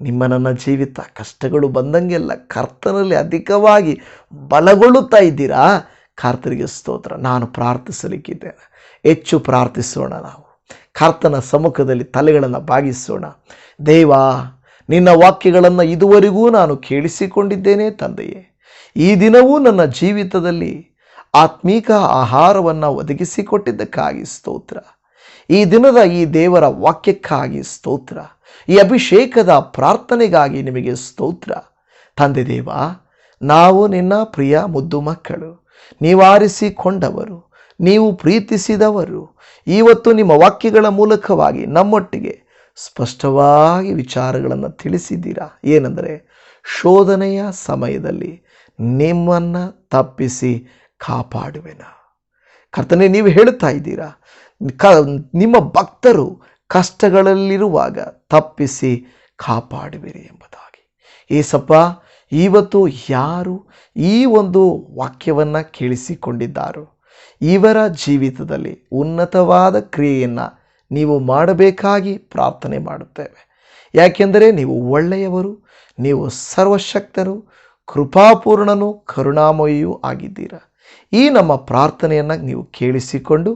ನಿಮ್ಮ ನನ್ನ ಜೀವಿತ ಕಷ್ಟಗಳು ಬಂದಂಗೆಲ್ಲ ಕರ್ತನಲ್ಲಿ ಅಧಿಕವಾಗಿ ಬಲಗೊಳ್ಳುತ್ತಾ ಇದ್ದೀರಾ? ಕರ್ತರಿಗೆ ಸ್ತೋತ್ರ. ನಾನು ಪ್ರಾರ್ಥಿಸಲಿಕ್ಕಿದ್ದೇನೆ. ಹೆಚ್ಚು ಪ್ರಾರ್ಥಿಸೋಣ ನಾವು. ಕರ್ತನ ಸಮ್ಮುಖದಲ್ಲಿ ತಲೆಗಳನ್ನು ಬಾಗಿಸೋಣ. ದೇವ, ನಿನ್ನ ವಾಕ್ಯಗಳನ್ನು ಇದುವರೆಗೂ ನಾನು ಕೇಳಿಸಿಕೊಂಡಿದ್ದೇನೆ ತಂದೆಯೇ. ಈ ದಿನವೂ ನನ್ನ ಜೀವಿತದಲ್ಲಿ ಆತ್ಮೀಕ ಆಹಾರವನ್ನು ಒದಗಿಸಿಕೊಟ್ಟಿದ್ದಕ್ಕಾಗಿ ಸ್ತೋತ್ರ. ಈ ದಿನದ ಈ ದೇವರ ವಾಕ್ಯಕ್ಕಾಗಿ ಸ್ತೋತ್ರ. ಈ ಅಭಿಷೇಕದ ಪ್ರಾರ್ಥನೆಗಾಗಿ ನಿಮಗೆ ಸ್ತೋತ್ರ. ತಂದೆ ದೇವ, ನಾವು ನಿನ್ನ ಪ್ರಿಯ ಮುದ್ದು ಮಕ್ಕಳು, ನೀವಾರಿಸಿಕೊಂಡವರು, ನೀವು ಪ್ರೀತಿಸಿದವರು ಇವತ್ತು ನಿಮ್ಮ ವಾಕ್ಯಗಳ ಮೂಲಕವಾಗಿ ನಮ್ಮೊಟ್ಟಿಗೆ ಸ್ಪಷ್ಟವಾಗಿ ವಿಚಾರಗಳನ್ನು ತಿಳಿಸಿದ್ದೀರಾ? ಏನೆಂದರೆ, ಶೋಧನೆಯ ಸಮಯದಲ್ಲಿ ನಿಮ್ಮನ್ನು ತಪ್ಪಿಸಿ ಕಾಪಾಡುವೆನ. ಕರ್ತನೆ, ನೀವು ಹೇಳುತ್ತಾ ಇದ್ದೀರಾ, ಕ, ನಿಮ್ಮ ಭಕ್ತರು ಕಷ್ಟಗಳಲ್ಲಿರುವಾಗ ತಪ್ಪಿಸಿ ಕಾಪಾಡುವಿರಿ ಎಂಬುದಾಗಿ. ಏಸಪ್ಪ, ಇವತ್ತು ಯಾರು ಈ ಒಂದು ವಾಕ್ಯವನ್ನು ಕೇಳಿಸಿಕೊಂಡಿದ್ದಾರೋ, ಇವರ ಜೀವಿತದಲ್ಲಿ ಉನ್ನತವಾದ ಕ್ರಿಯೆಯನ್ನು ನೀವು ಮಾಡಬೇಕಾಗಿ ಪ್ರಾರ್ಥನೆ ಮಾಡುತ್ತೇವೆ. ಯಾಕೆಂದರೆ ನೀವು ಒಳ್ಳೆಯವರು, ನೀವು ಸರ್ವಶಕ್ತರು, ಕೃಪಾಪೂರ್ಣನು ಕರುಣಾಮಯಿಯೂ ಆಗಿದ್ದೀರಾ. ಈ ನಮ್ಮ ಪ್ರಾರ್ಥನೆಯನ್ನು ನೀವು ಕೇಳಿಸಿಕೊಂಡು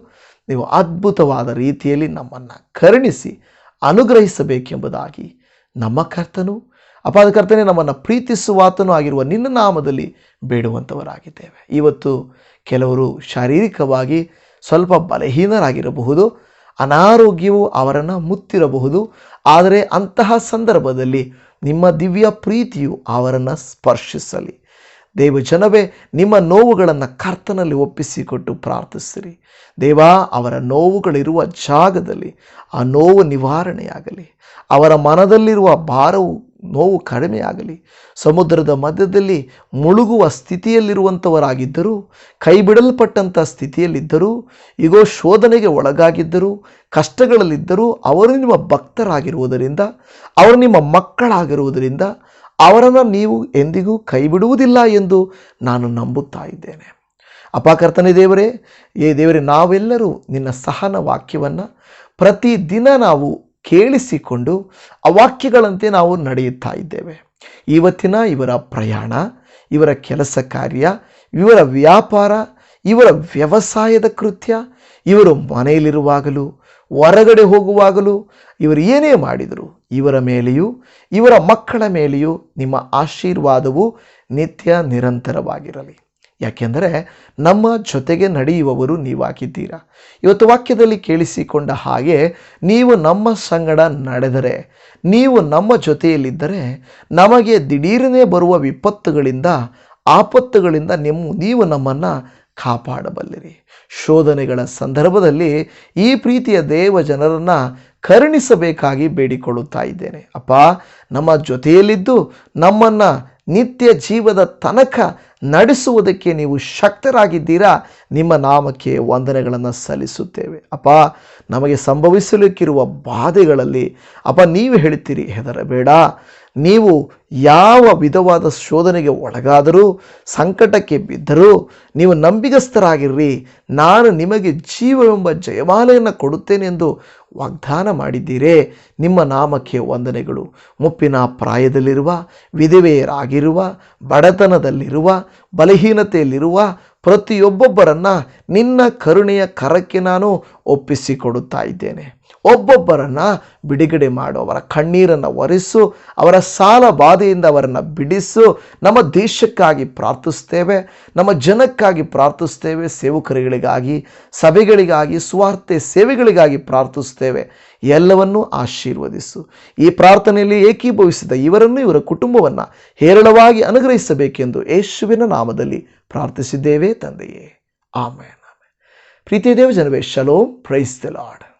ನೀವು ಅದ್ಭುತವಾದ ರೀತಿಯಲ್ಲಿ ನಮ್ಮನ್ನು ಕರುಣಿಸಿ ಅನುಗ್ರಹಿಸಬೇಕೆಂಬುದಾಗಿ ನಮ್ಮ ಕರ್ತನು ಅಪಾದ ಕರ್ತನೆ ನಮ್ಮನ್ನು ಪ್ರೀತಿಸುವಾತನೂ ಆಗಿರುವ ನಿನ್ನ ನಾಮದಲ್ಲಿ ಬೇಡುವಂಥವರಾಗಿದ್ದೇವೆ ಇವತ್ತು ಕೆಲವರು ಶಾರೀರಿಕವಾಗಿ ಸ್ವಲ್ಪ ಬಲಹೀನರಾಗಿರಬಹುದು, ಅನಾರೋಗ್ಯವು ಅವರನ್ನು ಮುತ್ತಿರಬಹುದು, ಆದರೆ ಅಂತಹ ಸಂದರ್ಭದಲ್ಲಿ ನಿಮ್ಮ ದಿವ್ಯ ಪ್ರೀತಿಯು ಅವರನ್ನು ಸ್ಪರ್ಶಿಸಲಿ. ದೇವ ಜನವೇ, ನಿಮ್ಮ ನೋವುಗಳನ್ನು ಕರ್ತನಲ್ಲಿ ಒಪ್ಪಿಸಿಕೊಟ್ಟು ಪ್ರಾರ್ಥಿಸಿರಿ ದೇವಾ, ಅವರ ನೋವುಗಳಿರುವ ಜಾಗದಲ್ಲಿ ಆ ನೋವು ನಿವಾರಣೆಯಾಗಲಿ. ಅವರ ಮನದಲ್ಲಿರುವ ಭಾರವು, ನೋವು ಕಡಿಮೆಯಾಗಲಿ. ಸಮುದ್ರದ ಮಧ್ಯದಲ್ಲಿ ಮುಳುಗುವ ಸ್ಥಿತಿಯಲ್ಲಿರುವಂಥವರಾಗಿದ್ದರೂ ಕೈ ಬಿಡಲ್ಪಟ್ಟಂಥ ಸ್ಥಿತಿಯಲ್ಲಿದ್ದರೂ ಈಗೋ ಶೋಧನೆಗೆ ಒಳಗಾಗಿದ್ದರೂ, ಕಷ್ಟಗಳಲ್ಲಿದ್ದರೂ, ಅವರು ನಿಮ್ಮ ಭಕ್ತರಾಗಿರುವುದರಿಂದ, ಅವರು ನಿಮ್ಮ ಮಕ್ಕಳಾಗಿರುವುದರಿಂದ ಅವರನ್ನು ನೀವು ಎಂದಿಗೂ ಕೈಬಿಡುವುದಿಲ್ಲ ಎಂದು ನಾನು ನಂಬುತ್ತಾ ಇದ್ದೇನೆ. ಅಪಾಕರ್ತನೆ ದೇವರೇ, ಏ ದೇವರೇ, ನಾವೆಲ್ಲರೂ ನಿನ್ನ ಸಹನ ವಾಕ್ಯವನ್ನು ಪ್ರತಿದಿನ ನಾವು ಕೇಳಿಸಿಕೊಂಡು ಆ ವಾಕ್ಯಗಳಂತೆ ನಾವು ನಡೆಯುತ್ತಾ ಇದ್ದೇವೆ. ಇವತ್ತಿನ ಇವರ ಪ್ರಯಾಣ, ಇವರ ಕೆಲಸ ಕಾರ್ಯ, ಇವರ ವ್ಯಾಪಾರ, ಇವರ ವ್ಯವಸಾಯದ ಕೃತ್ಯ, ಇವರು ಮನೆಯಲ್ಲಿರುವಾಗಲೂ ಹೊರಗಡೆ ಹೋಗುವಾಗಲೂ ಇವರು ಏನೇ ಮಾಡಿದರು ಇವರ ಮೇಲೆಯೂ, ಇವರ ಮಕ್ಕಳ ಮೇಲೆಯೂ ನಿಮ್ಮ ಆಶೀರ್ವಾದವು ನಿತ್ಯ ನಿರಂತರವಾಗಿರಲಿ. ಯಾಕೆಂದರೆ ನಮ್ಮ ಜೊತೆಗೆ ನಡೆಯುವವರು ನೀವಾಗಿದ್ದೀರಾ? ಇವತ್ತು ವಾಕ್ಯದಲ್ಲಿ ಕೇಳಿಸಿಕೊಂಡ ಹಾಗೆ ನೀವು ನಮ್ಮ ಸಂಗಡ ನಡೆದರೆ, ನೀವು ನಮ್ಮ ಜೊತೆಯಲ್ಲಿದ್ದರೆ ನಮಗೆ ದಿಢೀರನೇ ಬರುವ ವಿಪತ್ತುಗಳಿಂದ, ಆಪತ್ತುಗಳಿಂದ ನಿಮ್ಮ, ನೀವು ನಮ್ಮನ್ನು ಕಾಪಾಡಬಲ್ಲಿರಿ. ಶೋಧನೆಗಳ ಸಂದರ್ಭದಲ್ಲಿ ಈ ಪ್ರೀತಿಯ ದೇವ ಜನರನ್ನು ಕರುಣಿಸಬೇಕಾಗಿ ಬೇಡಿಕೊಳ್ಳುತ್ತಾ ಇದ್ದೇನೆ. ಅಪ್ಪ, ನಮ್ಮ ಜೊತೆಯಲ್ಲಿದ್ದು ನಮ್ಮನ್ನು ನಿತ್ಯ ಜೀವದ ತನಕ ನಡೆಸುವುದಕ್ಕೆ ನೀವು ಶಕ್ತರಾಗಿದ್ದೀರಾ? ನಿಮ್ಮ ನಾಮಕ್ಕೆ ವಂದನೆಗಳನ್ನು ಸಲ್ಲಿಸುತ್ತೇವೆ. ಅಪ್ಪ, ನಮಗೆ ಸಂಭವಿಸಲಿಕ್ಕಿರುವ ಬಾಧೆಗಳಲ್ಲಿ, ಅಪ್ಪ, ನೀವು ಹೇಳ್ತೀರಿ, ಹೆದರಬೇಡ. ನೀವು ಯಾವ ವಿಧವಾದ ಶೋಧನೆಗೆ ಒಳಗಾದರೂ, ಸಂಕಟಕ್ಕೆ ಬಿದ್ದರೂ, ನೀವು ನಂಬಿಗಸ್ತರಾಗಿರ್ರಿ. ನಾನು ನಿಮಗೆ ಜೀವವೆಂಬ ಜಯಮಾಲೆಯನ್ನು ಕೊಡುತ್ತೇನೆ ಎಂದು ವಾಗ್ದಾನ ಮಾಡಿದ್ದೀರೇ. ನಿಮ್ಮ ನಾಮಕ್ಕೆ ವಂದನೆಗಳು. ಮುಪ್ಪಿನ ಪ್ರಾಯದಲ್ಲಿರುವ, ವಿಧವೆಯರಾಗಿರುವ, ಬಡತನದಲ್ಲಿರುವ ಬಲಹೀನತೆಯಲ್ಲಿರುವ ಪ್ರತಿಯೊಬ್ಬೊಬ್ಬರನ್ನು ನಿನ್ನ ಕರುಣೆಯ ಕರಕ್ಕೆ ನಾನು ಒಪ್ಪಿಸಿಕೊಡುತ್ತಾ ಇದ್ದೇನೆ. ಒಬ್ಬೊಬ್ಬರನ್ನು ಬಿಡುಗಡೆ ಮಾಡು, ಅವರ ಕಣ್ಣೀರನ್ನು ಒರೆಸು, ಅವರ ಸಾಲ ಬಾಧೆಯಿಂದ ಅವರನ್ನು ಬಿಡಿಸು. ನಮ್ಮ ದೇಶಕ್ಕಾಗಿ ಪ್ರಾರ್ಥಿಸ್ತೇವೆ, ನಮ್ಮ ಜನಕ್ಕಾಗಿ ಪ್ರಾರ್ಥಿಸ್ತೇವೆ, ಸೇವಕರುಗಳಿಗಾಗಿ, ಸಭೆಗಳಿಗಾಗಿ ಸ್ವಾರ್ಥೆ ಸೇವೆಗಳಿಗಾಗಿ ಪ್ರಾರ್ಥಿಸ್ತೇವೆ. ಎಲ್ಲವನ್ನೂ ಆಶೀರ್ವದಿಸು. ಈ ಪ್ರಾರ್ಥನೆಯಲ್ಲಿ ಏಕೀಭವಿಸಿದ ಇವರನ್ನು, ಇವರ ಕುಟುಂಬವನ್ನು ಹೇರಳವಾಗಿ ಅನುಗ್ರಹಿಸಬೇಕೆಂದು ಯೇಸುವಿನ ನಾಮದಲ್ಲಿ ಪ್ರಾರ್ಥಿಸಿದ್ದೇವೆ ತಂದೆಯೇ. ಆಮೇನ್ ಪ್ರೀತಿ ದೇವ ಜನವೇ ಶಲೋ ಪ್ರೈಸ್ ದ ಲಾರ್ಡ್.